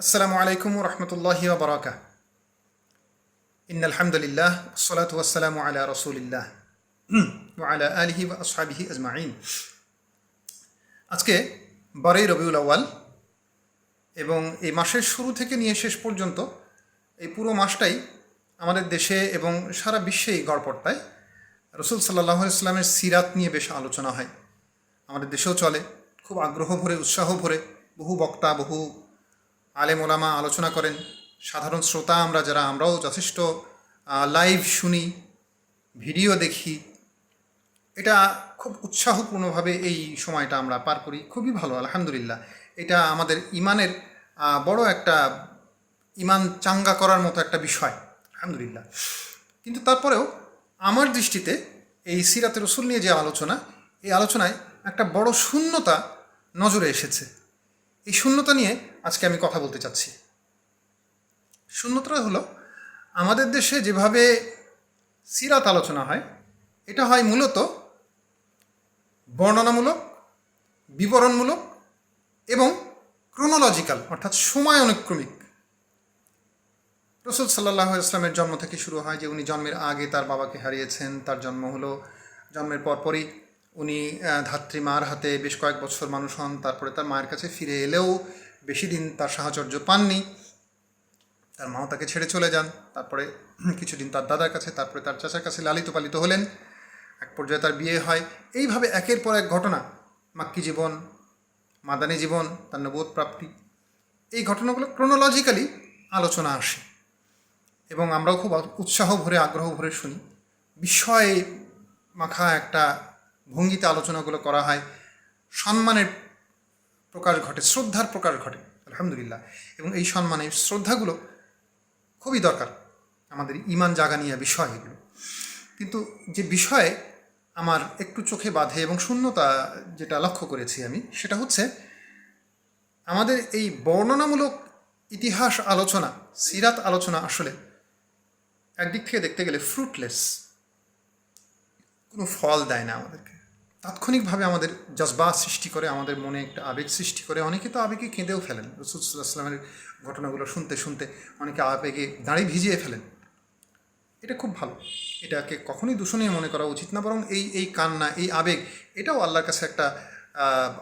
আসসালামু আলাইকুম রহমতুল্লাহি বারাকা ইন আলহামদুলিল্লাহ ওয়াসালাম আলা রসুলিল্লাহ আলা আলহি বা আসহাবিহি আজমাইন আজকে বারোই রবিউল আওয়াল এবং এই মাসের শুরু থেকে নিয়ে শেষ পর্যন্ত এই পুরো মাসটাই আমাদের দেশে এবং সারা বিশ্বেই গড়পড়তায় রসুল সাল্লাহ ইসলামের সিরাত নিয়ে বেশ আলোচনা হয়। আমাদের দেশেও চলে, খুব আগ্রহ ভরে, উৎসাহ ভরে, বহু বক্তা, বহু আলেম ওলামা আলোচনা করেন। সাধারণ শ্রোতা আমরা যারা, আমরাও যথেষ্ট লাইভ শুনি ভিডিও দেখি। এটা খুব উৎসাহপূর্ণভাবে এই সময়টা আমরা পার করি। খুবই ভালো, আলহামদুলিল্লাহ। এটা আমাদের ইমানের বড় একটা ইমান চাঙ্গা করার মতো একটা বিষয়, আলহামদুলিল্লাহ। কিন্তু তারপরেও আমার দৃষ্টিতে এই সিরাতে রসুল নিয়ে যে আলোচনা, এই আলোচনায় একটা বড় শূন্যতা নজরে এসেছে। এই শূন্যতা নিয়ে আজকে আমি কথা বলতে চাচ্ছি। শূন্যতাটা হলো, আমাদের দেশে যেভাবে সিরাত আলোচনা হয়, এটা হয় মূলত বর্ণনামূলক, বিবরণমূলক এবং ক্রোনোলজিক্যাল অর্থাৎ সময় অনুক্রমিক। রসুল সাল্লাহ ইসলামের জন্ম থেকে শুরু হয় যে উনি জন্মের আগে তার বাবাকে হারিয়েছেন, তার জন্ম হলো, জন্মের পরপরই উনি ধাত্রী মার হাতে বেশ কয়েক বছর মানুষ হন, তারপরে তার মায়ের কাছে ফিরে এলেও বেশি দিন তার সাহচর্য পাননি। তার মাও তাকে ছেড়ে চলে যান। তারপরে কিছুদিন তার দাদার কাছে, তারপরে তার চাচার কাছে লালিত পালিত হলেন। এক পর্যায়ে তার বিয়ে হয়। এইভাবে একের পর এক ঘটনা, মাক্কি জীবন, মাদানী জীবন, তার নবোধ প্রাপ্তি, এই ঘটনাগুলো ক্রোনোলজিক্যালি আলোচনা আসে। এবং আমরাও খুব উৎসাহ ভরে, আগ্রহ ভরে শুনি। বিস্ময়ে মাখা একটা ভঙ্গিতে আলোচনাগুলো করা হয়। সম্মানের প্রকাশ ঘটে, শ্রদ্ধার প্রকাশ ঘটে, আলহামদুলিল্লাহ। এবং এই সম্মানে শ্রদ্ধাগুলো খুবই দরকার আমাদের ইমান জাগানিয়া বিষয় এগুলো। কিন্তু যে বিষয়ে আমার একটু চোখে বাঁধে এবং শূন্যতা যেটা লক্ষ্য করেছি আমি, সেটা হচ্ছে আমাদের এই বর্ণনামূলক ইতিহাস আলোচনা, সিরাত আলোচনা আসলে একদিক থেকে দেখতে গেলে ফ্রুটলেস কোনো ফল দেয় না আমাদেরকে। তাৎক্ষণিকভাবে আমাদের জজবা সৃষ্টি করে, আমাদের মনে একটা আবেগ সৃষ্টি করে। অনেকে তো আবেগে কেঁদেও ফেলেন। রসুলামের ঘটনাগুলো শুনতে শুনতে অনেকে আবেগে দাঁড়িয়ে ভিজিয়ে ফেলেন। এটা খুব ভালো। এটাকে কখনোই দূষণীয় মনে করা উচিত না, বরং এই এই কান্না, এই আবেগ, এটাও আল্লাহর কাছে একটা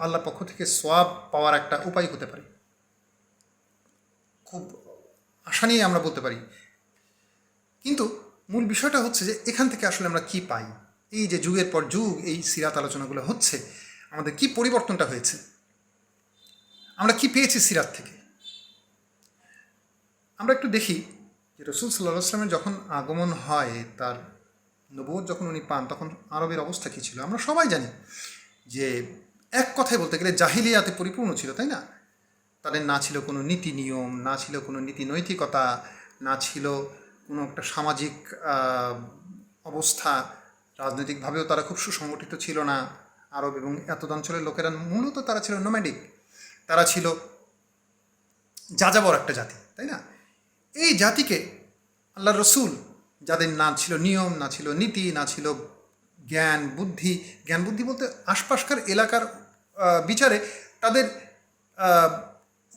আল্লাহর পক্ষ থেকে সোয়াব পাওয়ার একটা উপায় হতে পারে। খুব আশা নিয়ে আমরা বলতে পারি। কিন্তু মূল বিষয়টা হচ্ছে যে এখান থেকে আসলে আমরা কি পাই? এই যে যুগের পর যুগ, এই সিরাত আলোচনাগুলো হচ্ছে, আমাদের কি পরিবর্তনটা হয়েছে? আমরা কি পেয়েছি সিরাত থেকে? আমরা একটু দেখি যে রসুল সাল্লাহ আসলামের যখন আগমন হয়, তার নবুয়ত যখন উনি পান, তখন আরবের অবস্থা কী ছিল? আমরা সবাই জানি যে এক কথায় বলতে গেলে জাহিলিয়াতে পরিপূর্ণ ছিল, তাই না? তাদের না ছিল কোনো নীতি নিয়ম, না ছিল কোনো নীতি নৈতিকতা, না ছিল কোনো একটা সামাজিক অবস্থা রাজনৈতিকভাবেও তারা খুব সুসংগঠিত ছিল না। আরব এবং এত অঞ্চলের লোকেরা মূলত তারা ছিল নোম্যাডিক তারা ছিল যাযাবর একটা জাতি, তাই না? এই জাতিকে আল্লাহ রসুল, যাদের না ছিল নিয়ম, না ছিল নীতি, না ছিল জ্ঞান, বুদ্ধি জ্ঞান, বুদ্ধি বলতে আশপাশকার এলাকার বিচারে তাদের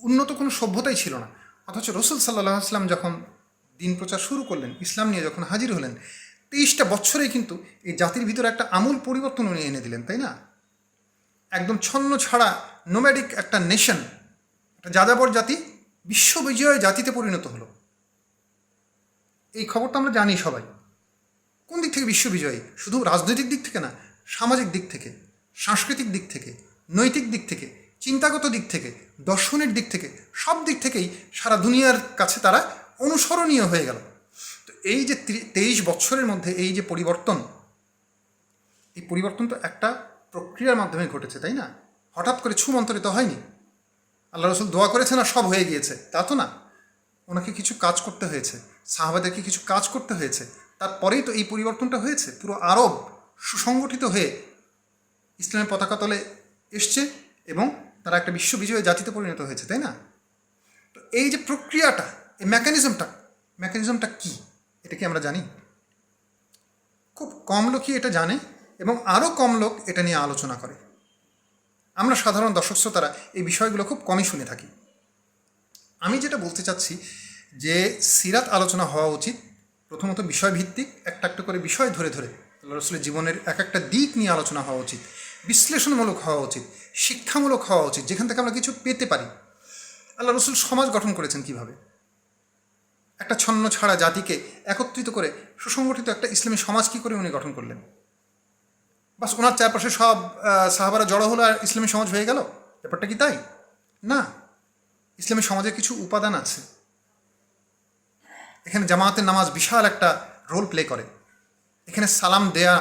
উন্নত কোনো সভ্যতাই ছিল না। অথচ রসুল সাল্লাহ আসলাম যখন দিন প্রচার শুরু করলেন, ইসলাম নিয়ে যখন হাজির হলেন তেইশটা বছরেই কিন্তু এই জাতির ভিতরে একটা আমূল পরিবর্তন উনি এনে দিলেন, তাই না? একদম ছন্ন ছাড়া নোম্যাডিক একটা নেশন একটা যাযাবর জাতি, বিশ্ববিজয় জাতিতে পরিণত হলো। এই খবরটা আমরা জানি সবাই। কোন দিক থেকে বিশ্ববিজয়ী? শুধু রাজনৈতিক দিক থেকে না, সামাজিক দিক থেকে, সাংস্কৃতিক দিক থেকে, নৈতিক দিক থেকে, চিন্তাগত দিক থেকে, দর্শনের দিক থেকে, সব দিক থেকেই সারা দুনিয়ার কাছে তারা অনুসরণীয় হয়ে গেল। এই যে তেইশ বছরের মধ্যে এই যে পরিবর্তন, এই পরিবর্তন তো একটা প্রক্রিয়ার মাধ্যমে ঘটেছে, তাই না? হঠাৎ করে ছুমন্তরিত হয়নি। আল্লাহ রসুল দোয়া করেছেন আর সব হয়ে গিয়েছে। তা তো না। ওনাকে কিছু কাজ করতে হয়েছে। সাহাবাদেরকে কিছু কাজ করতে হয়েছে। তারপরেই তো এই পরিবর্তনটা হয়েছে। পুরো আরব সুসংগঠিত হয়ে ইসলামের পতাকা তলে এসছে এবং তারা একটা বিশ্ববিজয় জাতিতে পরিণত হয়েছে, তাই না? তো এই যে প্রক্রিয়াটা, এই মেকানিজমটা মেকানিজমটা কি? এটা কি আমরা জানি? খুব কম লোকই এটা জানে এবং আরও কম লোক এটা নিয়ে আলোচনা করে। আমরা সাধারণ দর্শক শ্রোতারা এই বিষয়গুলো খুব কমই শুনে থাকি। আমি যেটা বলতে চাচ্ছি যে সিরাত আলোচনা হওয়া উচিত, প্রথমত বিষয়ভিত্তিক, একটা একটা করে বিষয় ধরে ধরে। রসুলের জীবনের এক একটা দিক নিয়ে আলোচনা হওয়া উচিত, বিশ্লেষণমূলক হওয়া উচিত, শিক্ষামূলক হওয়া উচিত, যেখান থেকে আমরা কিছু পেতে পারি। আল্লাহ রসুল সমাজ গঠন করেছেন কীভাবে? একটা ছন্ন ছাড়া জাতিকে একত্রিত করে সুসংগঠিত একটা ইসলামী সমাজ কী করে উনি গঠন করলেন? বাস ওনার চারপাশে সব সাহাবারা জড়ো হলো আর ইসলামী সমাজ হয়ে গেল? ব্যাপারটা কি তাই? না। ইসলামী সমাজে কিছু উপাদান আছে। এখানে জামায়াতের নামাজ বিশাল একটা রোল প্লে করে। এখানে সালাম দেয়া,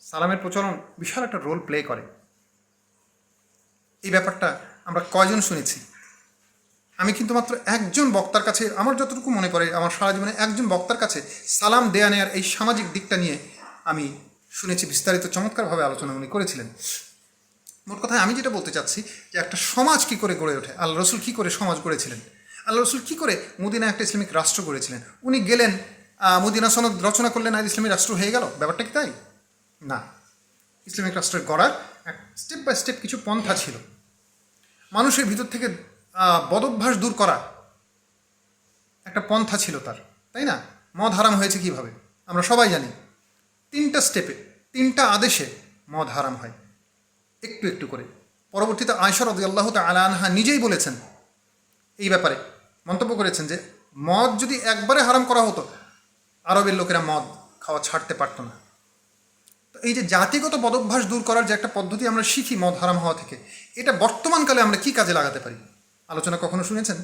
সালামের প্রচলন বিশাল একটা রোল প্লে করে। এই ব্যাপারটা আমরা কয়জন শুনেছি? আমি কিন্তু মাত্র একজন বক্তার কাছে, আমার যতটুকু মনে পড়ে, আমার সারা জীবনে একজন বক্তার কাছে সালাম দেয়া নেয়ার এই সামাজিক দিকটা নিয়ে আমি শুনেছি, বিস্তারিত চমৎকারভাবে আলোচনা উনি করেছিলেন। মোট কথায় আমি যেটা বলতে চাচ্ছি যে একটা সমাজ কি করে গড়ে ওঠে, আল্লাহ রসুল কি করে সমাজ গড়েছিলেন, আল্লাহ রসুল কি করে মুদিনা একটা ইসলামিক রাষ্ট্র গড়েছিলেন, উনি গেলেন মুদিনা সনদ রচনা করলেন, আর ইসলামিক রাষ্ট্র হয়ে গেল, ব্যাপারটা কি তাই? না, ইসলামিক রাষ্ট্রের গড়ার এক স্টেপ বাই স্টেপ কিছু পন্থা ছিল। মানুষের ভিতর থেকে বদভ্যাস দূর করা একটা পন্থা ছিল তার, তাই না? মদ হারাম হয়েছে কীভাবে? আমরা সবাই জানি। তিনটা স্টেপে তিনটা আদেশে মদ হারাম হয়। একটু একটু করে। পরবর্তীতে আয়সা রদি আল্লাহ আনহা নিজেই বলেছেন এই ব্যাপারে। মন্তব্য করেছেন যে, মদ যদি একবারে হারাম করা হতো, আরবের লোকেরা মদ খাওয়া ছাড়তে পারতো না। তো এই যে জাতিগত বদভ্যাস দূর করার যে একটা পদ্ধতি আমরা শিখি মদ হারাম হওয়া থেকে, এটা বর্তমানকালে আমরা কি কাজে লাগাতে পারি? আলোচনা কখনো শুনেছেন?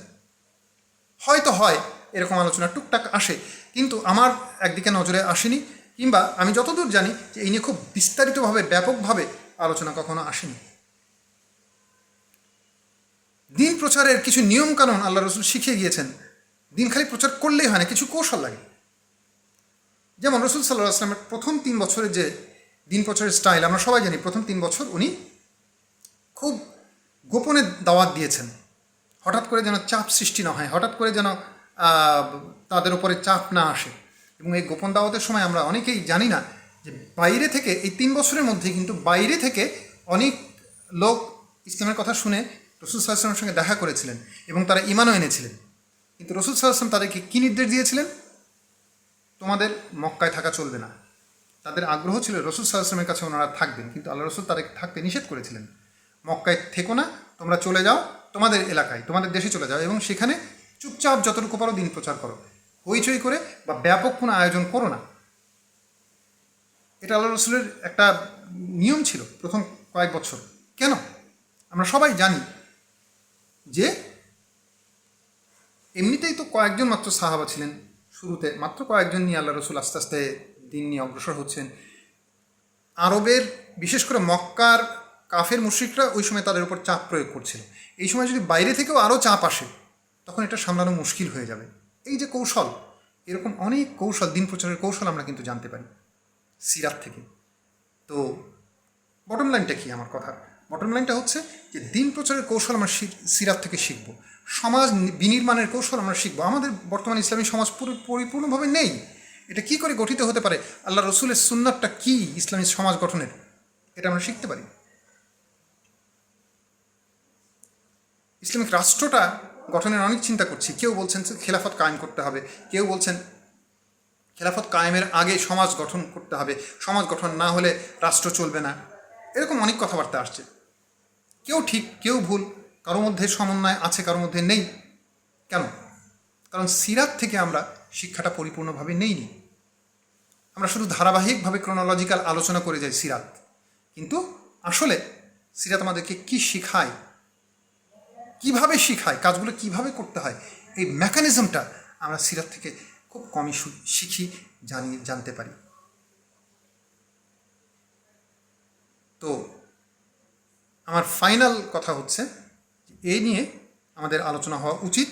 হয়তো হয়, এরকম আলোচনা টুকটাক আসে, কিন্তু আমার একদিকে নজরে আসেনি, কিংবা আমি যতদূর জানি যে এই নিয়ে খুব বিস্তারিতভাবে, ব্যাপকভাবে আলোচনা কখনো আসেনি। দিন প্রচারের কিছু নিয়মকানুন আল্লাহ রসুল শিখিয়ে গিয়েছেন। দিন খালি প্রচার করলেই হয় না, কিছু কৌশল লাগে। যেমন রসুল সাল্লাহ আসলামের প্রথম তিন বছরের যে দিন প্রচারের স্টাইল, আমরা সবাই জানি প্রথম তিন বছর উনি খুব গোপনে দাওয়াত দিয়েছেন। হঠাৎ করে যেন চাপ সৃষ্টি না হয়, হঠাৎ করে যেন তাদের উপরে চাপ না আসে। এবং এই গোপন দাওয়াতের সময় আমরা অনেকেই জানি না যে বাইরে থেকে, এই তিন বছরের মধ্যে কিন্তু বাইরে থেকে অনেক লোক ইসলামের কথা শুনে রসুল সাল্লাহামের সঙ্গে দেখা করেছিলেন এবং তারা ইমানও এনেছিলেন। কিন্তু রসুল সাল্লাহাম তাদেরকে কী নির্দেশ দিয়েছিলেন? তোমাদের মক্কায় থাকা চলবে না। তাদের আগ্রহ ছিল রসুল সাল্লাহামের কাছে ওনারা থাকবেন, কিন্তু আল্লাহ রসুল তাদেরকে থাকতে নিষেধ করেছিলেন। মক্কায় থেকো না, তোমরা চলে যাও তোমাদের এলাকায়, তোমাদের দেশে চলে যাও এবং সেখানে চুপচাপ যতটুকু পারো দিন প্রচার করো। হইচই করে বা ব্যাপক কোনো আয়োজন করো না। এটা আল্লাহ রসুলের একটা নিয়ম ছিল প্রথম কয়েক বছর। কেন? আমরা সবাই জানি যে এমনিতেই তো কয়েকজন মাত্র সাহাবা ছিলেন শুরুতে, মাত্র কয়েকজন নিয়ে আল্লাহ রসুল আস্তে আস্তে দিন নিয়ে অগ্রসর হচ্ছেন। আরবের, বিশেষ করে মক্কার কাফের মুশ্রিকরা ওই সময় তাদের উপর চাপ প্রয়োগ করছিল। এই সময় যদি বাইরে থেকেও আরও চাপ আসে, তখন এটা সামলানো মুশকিল হয়ে যাবে। এই যে কৌশল, এরকম অনেক কৌশল, দিন প্রচারের কৌশল আমরা কিন্তু জানতে পারি সিরাত থেকে। তো বটম লাইনটা কি আমার কথা? বটম লাইনটা হচ্ছে যে দিন প্রচারের কৌশল আমরা সিরাত থেকে শিখব। সমাজ বিনির্মাণের কৌশল আমরা শিখব। আমাদের বর্তমান ইসলামী সমাজ পুরো- পরিপূর্ণভাবে নেই। এটা কি করে গঠিত হতে পারে? আল্লাহ রসুলের সুন্নাতটা কি ইসলামী সমাজ গঠনের? এটা আমরা শিখতে পারি। ইসলামিক রাষ্ট্রটা গঠনের অনেক চিন্তা করছি। কেউ বলছেন খেলাফত কায়েম করতে হবে। কেউ বলছেন খেলাফত কায়েমের আগে সমাজ গঠন করতে হবে। সমাজ গঠন না হলে রাষ্ট্র চলবে না। এরকম অনেক কথাবার্তা আসছে। কেউ ঠিক, কেউ ভুল কারোর মধ্যে সমন্বয় আছে কারোর মধ্যে নেই। কেন? কারণ সিরাত থেকে আমরা শিক্ষাটা পরিপূর্ণভাবে নেইনি। আমরা শুধু ধারাবাহিকভাবে ক্রোনোলজিক্যাল আলোচনা করে যাই সিরাত। কিন্তু আসলে সিরাত আমাদেরকে কি শিখায় কীভাবে শিখায়, কাজগুলো কীভাবে করতে হয়, এই মেকানিজমটা আমরা সিরাত থেকে খুব কমই শিখি, জানি, জানতে পারি। তো, আমার ফাইনাল কথা হচ্ছে এই নিয়ে আমাদের আলোচনা হওয়া উচিত,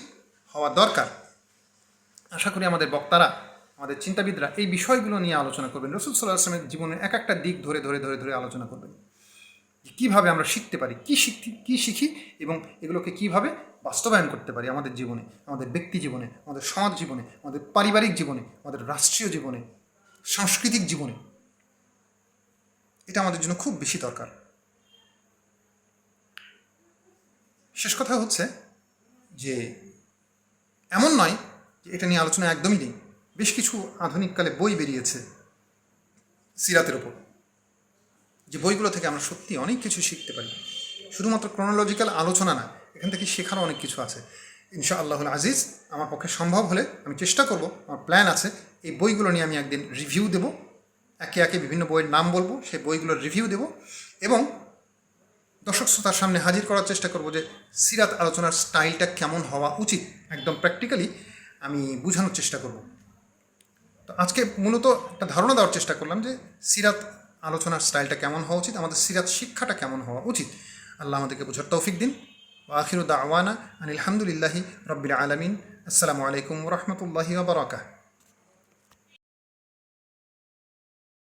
হওয়া দরকার। আশা করি আমাদের বক্তারা, আমাদের চিন্তাবিদরা এই বিষয়গুলো নিয়ে আলোচনা করবেন। রসুল সাল্লাহ আসলামের জীবনের এক একটা দিক ধরে ধরে ধরে ধরে আলোচনা করবেন। কীভাবে আমরা শিখতে পারি, কী শিখতে, কী শিখি এবং এগুলোকে কীভাবে বাস্তবায়ন করতে পারি আমাদের জীবনে, আমাদের ব্যক্তি জীবনে, আমাদের সমাজ জীবনে, আমাদের পারিবারিক জীবনে, আমাদের রাষ্ট্রীয় জীবনে, সাংস্কৃতিক জীবনে। এটা আমাদের জন্য খুব বেশি দরকার। শেষ কথা হচ্ছে যে এমন নয় যে এটা নিয়ে আলোচনা একদমই নেই। বেশ কিছু আধুনিককালে বই বেরিয়েছে সিরাতের ওপর। যে বইগুলো থেকে আমরা সত্যি অনেক কিছু শিখতে পারি। শুধুমাত্র ক্রোনোলজিক্যাল আলোচনা না, এখান থেকে শেখারও অনেক কিছু আছে। ইনশা আল্লাহুল আজিজ, আমার পক্ষে সম্ভব হলে আমি চেষ্টা করব, আমার প্ল্যান আছে, এই বইগুলো নিয়ে আমি একদিন রিভিউ দেব। একে একে বিভিন্ন বইয়ের নাম বলব, সেই বইগুলোর রিভিউ দেব এবং দর্শক শ্রোতার সামনে হাজির করার চেষ্টা করব যে সিরাত আলোচনার স্টাইলটা কেমন হওয়া উচিত। একদম প্র্যাকটিক্যালি আমি বোঝানোর চেষ্টা করব। তো আজকে মূলত একটা ধারণা দেওয়ার চেষ্টা করলাম যে সিরাত আলোচনার স্টাইলটা কেমন হওয়া উচিত? আমাদের সিরাত শিক্ষাটা কেমন হওয়া উচিত? আল্লাহ আমাদেরকে বোঝার তৌফিক দিন। আখিরুদ্দা আওয়ানা আনিল হামদুলিল্লাহি রব্বিল আলমিন। আসসালামু আলাইকুম রহমতুল্লাহি বারাকাহ